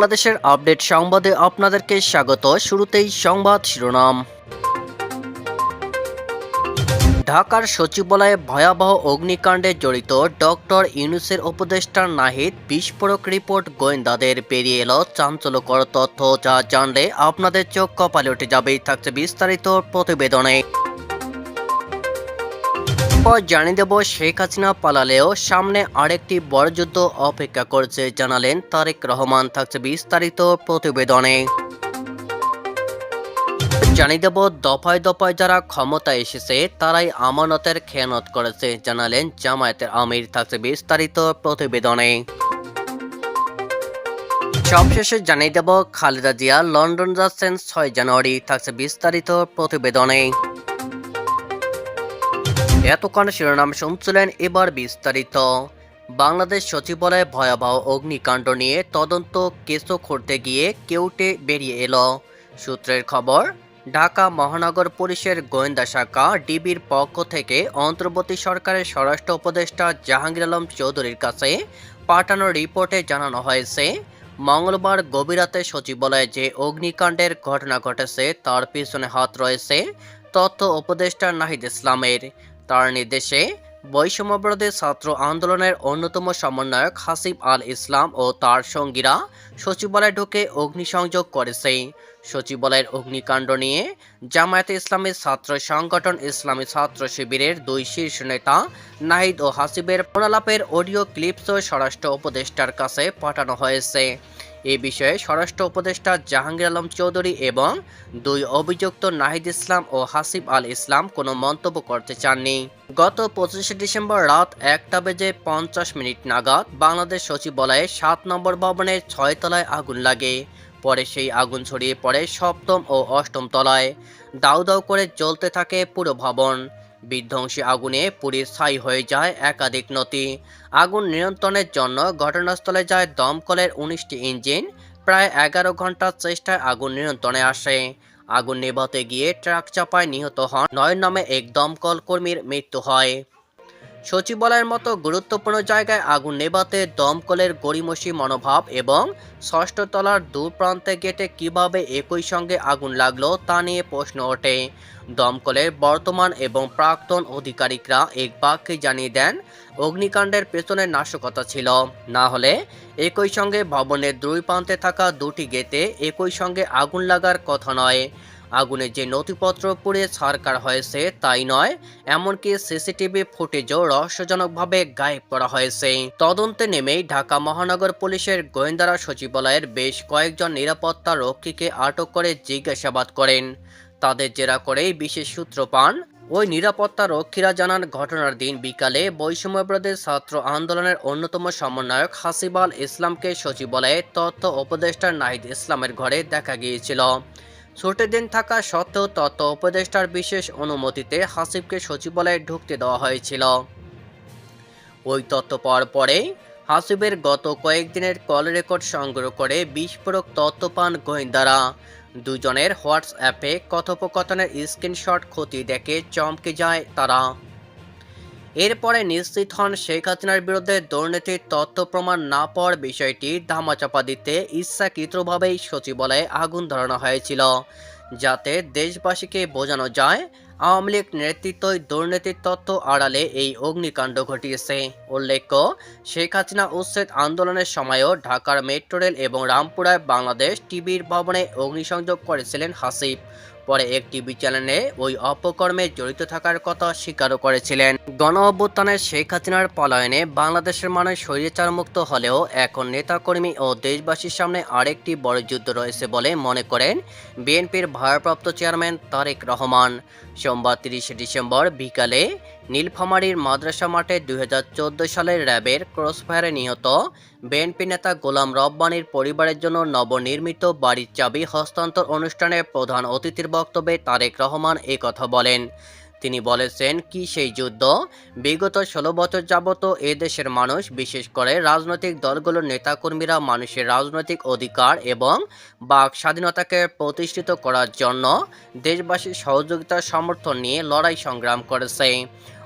বাংলাদেশের আপডেট সংবাদে আপনাদেরকে স্বাগত। শুরুতেই সংবাদ শিরোনাম। ঢাকার সচিবালয়ে ভয়াবহ অগ্নিকাণ্ডে জড়িত ডক্টর ইউনুসের উপদেষ্টা নাহিদ বিস্ফোরক রিপোর্ট গোয়েন্দাদের। বেরিয়ে এলো চাঞ্চল্যকর তথ্য, যা জানলে আপনাদের চোখ কপালে উঠে যাবেই থাকছে বিস্তারিত প্রতিবেদনে। পর জানিয়ে দেব শেখ হাসিনা পালালেও সামনে আরেকটি বড় যুদ্ধ অপেক্ষা করছে, জানালেন তারেক রহমান, থাকছে বিস্তারিত প্রতিবেদনে। জানিয়ে দেব, দফায় দফায় যারা ক্ষমতা এসেছে, তারাই আমানতের খেয়ানত করেছে, জানালেন জামায়াতের আমির, থাকছে বিস্তারিত প্রতিবেদনে। সবশেষে জানিয়ে দেব, খালেদা জিয়া লন্ডন যাচ্ছেন ছয় জানুয়ারি, থাকছে বিস্তারিত প্রতিবেদনে। এতক্ষণ শিরোনাম শুনছিলেন এবার বিস্তারিত। বাংলাদেশ সচিবালয়ে ভয়াবহ অগ্নিকাণ্ড নিয়ে তদন্ত কেসও করতে গিয়ে কেউটে বেরিয়ে এলো। সূত্রের খবর, ঢাকা মহানগর পুলিশের গোয়েন্দা শাখা ডিবির পক্ষ থেকে অন্তর্বর্তী সরকারের স্বরাষ্ট্র উপদেষ্টা জাহাঙ্গীর আলম চৌধুরীর কাছে পাঠানো রিপোর্টে জানানো হয়েছে, মঙ্গলবার গভীর রাতে সচিবালয়ে যে অগ্নিকাণ্ডের ঘটনা ঘটেছে তার পিছনে হাত রয়েছে তথ্য উপদেষ্টা নাহিদ ইসলামের। তার নির্দেশে বৈষম্যবিরোধী ছাত্র আন্দোলনের অন্যতম সমন্বয়ক হাসিব আল ইসলাম ও তার সঙ্গীরা সচিবালয়ে ঢুকে অগ্নিসংযোগ করেছে। সচিবালয়ের অগ্নিকাণ্ড নিয়ে জামায়াতে ইসলামী ছাত্র সংগঠন ইসলামী ছাত্র শিবিরের দুই শীর্ষ নেতা নাহিদ ও হাসিবের প্রলাপের অডিও ক্লিপসও স্বরাষ্ট্র উপদেষ্টার কাছে পাঠানো হয়েছে। এ বিষয়ে স্বরাষ্ট্র উপদেষ্টা জাহাঙ্গীর আলম চৌধুরী এবং দুই অভিযুক্ত নাহিদ ইসলাম ও হাসিব আল ইসলাম কোনো মন্তব্য করতে চাননি। গত পঁচিশে ডিসেম্বর রাত একটা বেজে পঞ্চাশ মিনিট নাগাদ বাংলাদেশ সচিবালয়ে সাত নম্বর ভবনের ছয় তলায় আগুন লাগে। পরে সেই আগুন ছড়িয়ে পড়ে সপ্তম ও অষ্টম তলায়। দাউ দাউ করে জ্বলতে থাকে পুরো ভবন। বিধ্বংসী আগুনে পুড়ে ছাই হয়ে যায় একাধিক নদী। আগুন নিয়ন্ত্রণের জন্য ঘটনাস্থলে যায় দমকলের উনিশটি ইঞ্জিন। প্রায় এগারো ঘণ্টার চেষ্টায় আগুন নিয়ন্ত্রণে আসে। আগুন নেভাতে গিয়ে ট্রাক চাপায় নিহত হন। নয় নামে এক দমকল কর্মীর মৃত্যু হয়। সচিবালয়ের মতো গুরুত্বপূর্ণ জায়গায় আগুন নেভাতে দমকলের গড়িমসি মনোভাব এবং ষষ্ঠ তলার দূর প্রান্তে গেটে কীভাবে একই সঙ্গে আগুন লাগল তা নিয়ে প্রশ্ন ওঠে। দমকলের বর্তমান এবং প্রাক্তন আধিকারিকরা এক বাক্যে জানিয়ে দেন, অগ্নিকাণ্ডের পেছনে নাশকতা ছিল। না হলে একই সঙ্গে ভবনের দুই প্রান্তে থাকা দুটি গেটে একই সঙ্গে আগুন লাগার কথা নয়। আগুনে যে নথিপত্র পুড়ে ছাড়কার হয়েছে তাই নয়, এমনকি সিসিটিভি ফুটেজও রহস্যজনকভাবে গায়েব করা হয়েছে। তদন্তে নেমেই ঢাকা মহানগর পুলিশের গোয়েন্দারা সচিবালয়ের বেশ কয়েকজন নিরাপত্তা রক্ষীকে আটক করে জিজ্ঞাসাবাদ করেন। তাদের জেরা করেই বিশেষ সূত্র পান, ওই নিরাপত্তা রক্ষীরা জানান ঘটনার দিন বিকালে বৈষম্যবিরোধী ছাত্র আন্দোলনের অন্যতম সমন্বয়ক হাসিবাল ইসলামকে সচিবালয়ে তথ্য উপদেষ্টা নাহিদ ইসলামের ঘরে দেখা গিয়েছিল। ছুটির দিন থাকা সত্ত্বেও তথ্য উপদেষ্টার বিশেষ অনুমতিতে হাসিবকে সচিবালয়ে ঢুকতে দেওয়া হয়েছিল। ওই তথ্য পাওয়ার পরে হাসিবের গত কয়েকদিনের কল রেকর্ড সংগ্রহ করে বিস্ফোরক তথ্য পান গোয়েন্দারা। দুজনের হোয়াটসঅ্যাপে কথোপকথনের স্ক্রিনশট ক্ষতি দেখে চমকে যায় তারা। এরপরে নিশ্চিত হন শেখ হাসিনার বিরুদ্ধে দুর্নীতির তথ্য প্রমাণ না পাওয়ার বিষয়টি ধামাচাপা দিতে ইচ্ছাকৃতভাবেই সচিবালয়ে আগুন ধরানো হয়েছিল। যাতে দেশবাসীকে বোঝানো যায়, আওয়ামী লীগ নেতৃত্বই দুর্নীতির তথ্য আড়ালে এই অগ্নিকাণ্ড ঘটিয়েছে। উল্লেখ্য, শেখ হাসিনা উচ্ছেদ আন্দোলনের সময়ও ঢাকার মেট্রো রেল এবং রামপুরায় বাংলাদেশ টিভির ভবনে অগ্নিসংযোগ করেছিলেন হাসিব। পরে এক টিভি চ্যানেলে ওই অপকর্মে জড়িত থাকার কথা স্বীকারও করেছিলেন। গণ অভ্যুত্থানে শেখ হাসিনার পলায়নে বাংলাদেশের মানুষ স্বৈরাচার মুক্ত হলেও এখন নেতাকর্মী ও দেশবাসীর সামনে আরেকটি বড় যুদ্ধ রয়েছে বলে মনে করেন বিএনপির ভারপ্রাপ্ত চেয়ারম্যান তারেক রহমান। সোমবার তিরিশে ডিসেম্বর বিকালে নীলফামারীর মাদ্রাসা মাঠে দু হাজার চোদ্দ সালের র্যাবের ক্রসফায়ারে নিহত বিএনপি নেতা গোলাম রব্বানির পরিবারের জন্য নবনির্মিত বাড়ির চাবি হস্তান্তর অনুষ্ঠানে প্রধান অতিথির বক্তব্যে তারেক রহমান কথা বলেন। তিনি বলেছেন, কি সেই যুদ্ধ? বিগত ষোলো বছর যাবত এ দেশের মানুষ, বিশেষ করে রাজনৈতিক দলগুলোর নেতাকর্মীরা মানুষের রাজনৈতিক অধিকার এবং বাক স্বাধীনতাকে প্রতিষ্ঠিত করার জন্য দেশবাসীর সহযোগিতার সমর্থন নিয়ে লড়াই সংগ্রাম করেছে।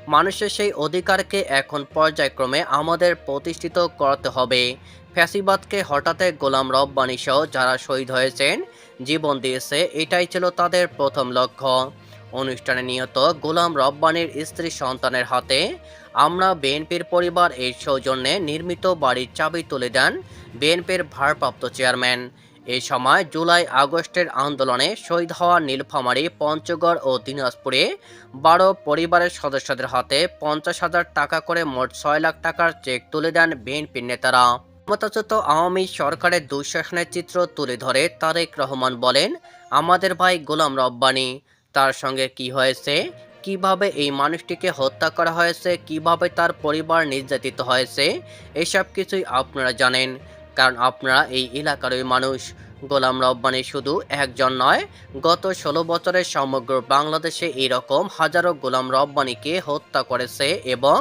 মানুষের সেই অধিকারকে এখন পর্যায়ক্রমে আমাদের প্রতিষ্ঠিত করতে হবে। ফ্যাসিবাদকে হঠাতে গোলাম রব্বানি সহ যারা শহীদ হয়েছেন, জীবন দিয়েছে, এটাই ছিল তাদের প্রথম লক্ষ্য। অনুষ্ঠানে নিহত গোলাম রব্বানির স্ত্রী সন্তানের হাতে আমরা বিএনপির পরিবার এই সৌজন্যে নির্মিত বাড়ির চাবি তুলে দেন বিএনপির ভারপ্রাপ্ত চেয়ারম্যান। এই সময় জুলাই আগস্টের আন্দোলনে শহীদ হওয়া নীলফামারী, পঞ্চগড় ও দিনাজপুরে বারো পরিবারের সদস্যদের হাতে পঞ্চাশ হাজার টাকা করে মোট ছয় লাখ টাকার চেক তুলে দেন বিএনপির নেতারা। ক্ষমতাচ্যুত আওয়ামী সরকারের দুঃশাসনের চিত্র তুলে ধরে তারেক রহমান বলেন, আমাদের ভাই গোলাম রব্বানি, তার সঙ্গে কি হয়েছে? কীভাবে এই মানুষটিকে হত্যা করা হয়েছে? কীভাবে তার পরিবার নির্যাতিত হয়েছে? এসব কিছুই আপনারা জানেন। কারণ আপনারা এই এলাকারই মানুষ। গোলাম রব্বানি শুধু একজন নয়, গত ষোলো বছরের সমগ্র বাংলাদেশে এরকম হাজারো গোলাম রব্বানিকে হত্যা করেছে এবং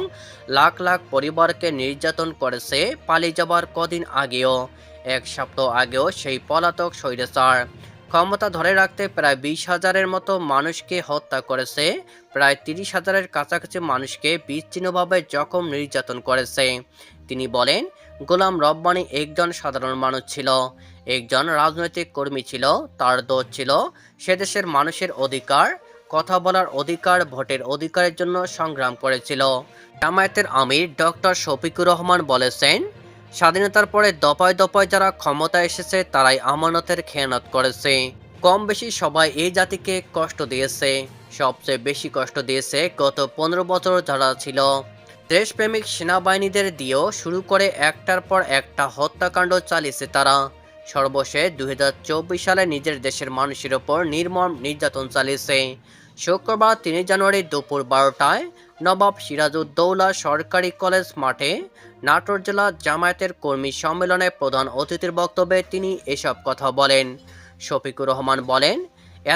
লাখ লাখ পরিবারকে নির্যাতন করেছে পালিয়ে যাবার কদিন আগেও। এক সপ্তাহ আগেও সেই পলাতক স্বৈরাচার ক্ষমতা ধরে রাখতে প্রায় বিশ হাজারের মতো মানুষকে হত্যা করেছে, প্রায় তিরিশ হাজারের কাছাকাছি মানুষকে বিচ্ছিন্নভাবে জখম নির্যাতন করেছে। তিনি বলেন গোলাম রব্বানি একজন সাধারণ মানুষ ছিল, একজন রাজনৈতিক কর্মী ছিল, তার দোষ ছিল সে দেশের মানুষের অধিকার, কথা বলার অধিকার, ভোটের অধিকারের জন্য সংগ্রাম করেছিল। জামায়াতের আমির ডক্টর শফিকুর রহমান বলেছেন, স্বাধীনতার পরে দফায় দফায় যারা ক্ষমতা এসেছে, তারাই আমানতের খেয়ানত করেছে। কম বেশি সবাই এই জাতিকে কষ্ট দিয়েছে। সবচেয়ে বেশি কষ্ট দিয়েছে গত পনেরো বছর যারা ছিল। দেশপ্রেমিক সেনাবাহিনীদের দিয়েও শুরু করে একটার পর একটা হত্যাকাণ্ড চালিয়েছে তারা। সর্বশেষ দুই হাজার চব্বিশ সালে নিজের দেশের মানুষের ওপর নির্মম নির্যাতন চালিয়েছে। শুক্রবার তিন জানুয়ারি দুপুর বারোটায় নবাব সিরাজউদ্দৌলা সরকারি কলেজ মাঠে নাটোর জেলা জামায়াতের কর্মী সম্মেলনে প্রধান অতিথির বক্তব্যে তিনি এসব কথা বলেন। শফিকুর রহমান বলেন,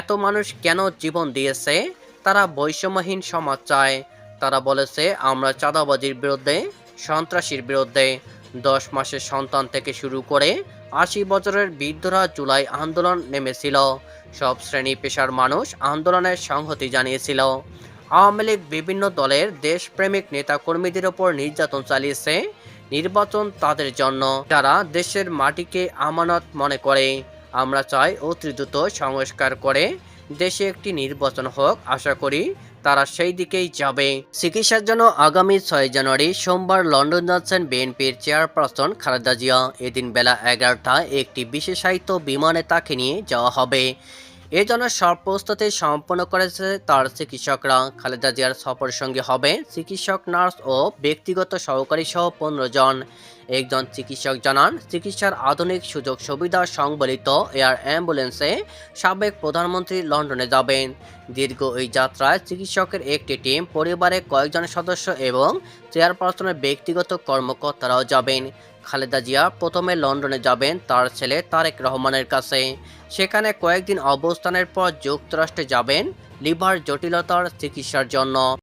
এত মানুষ কেন জীবন দিয়েছে? তারা বৈষম্যহীন সমাজ চায়। তারা বলেছে, আমরা চাঁদাবাজির বিরুদ্ধে, সন্ত্রাসীর বিরুদ্ধে দশ মাসের সন্তান থেকে শুরু করে আশি বছরের বৃদ্ধরা জুলাই আন্দোলন নেমেছিল। সব শ্রেণি পেশার মানুষ আন্দোলনের সংহতি জানিয়েছিল। আওয়ামী লীগ বিভিন্ন দলের দেশপ্রেমিক নেতাকর্মীদের ওপর নির্যাতন চালিয়েছে। নির্বাচন তাদের জন্য। যারা দেশের মাটিকে আমানত মনে করে, আমরা চাই অতি দ্রুত সংস্কার করে দেশে একটি নির্বাচন হোক। আশা করি তারা সেই দিকেই যাবে। চিকিৎসার জন্য আগামী ছয় জানুয়ারি সোমবার লন্ডন যাচ্ছেন বিএনপির চেয়ারপারসন খালেদা জিয়া। এদিন বেলা এগারোটায় একটি বিশেষায়িত বিমানে তাকে নিয়ে যাওয়া হবে। এ জন্য সব প্রস্তুতি সম্পন্ন করেছে তার চিকিৎসকরা। খালেদা জিয়ার সফর সঙ্গে হবে চিকিৎসক, নার্স ও ব্যক্তিগত সহকারী সহ পনেরো জন। একজন চিকিৎসক জানান, চিকিৎসার আধুনিক সুযোগ সুবিধা সংবলিত এয়ার অ্যাম্বুলেন্সে সাবেক প্রধানমন্ত্রী লন্ডনে যাবেন। দীর্ঘ এই যাত্রায় চিকিৎসকের একটি টিম, পরিবারের কয়েকজন সদস্য এবং চেয়ারপারসনের ব্যক্তিগত কর্মকর্তারাও যাবেন। খালেদা জিয়া প্রথমে লন্ডনে যাবেন, তার ছেলে তারেক রহমানের কাছে। সেখানে কয়েকদিন অবস্থানের পর যুক্তরাষ্ট্রে যাবেন, লিভার জটিলতার চিকিৎসার জন্য।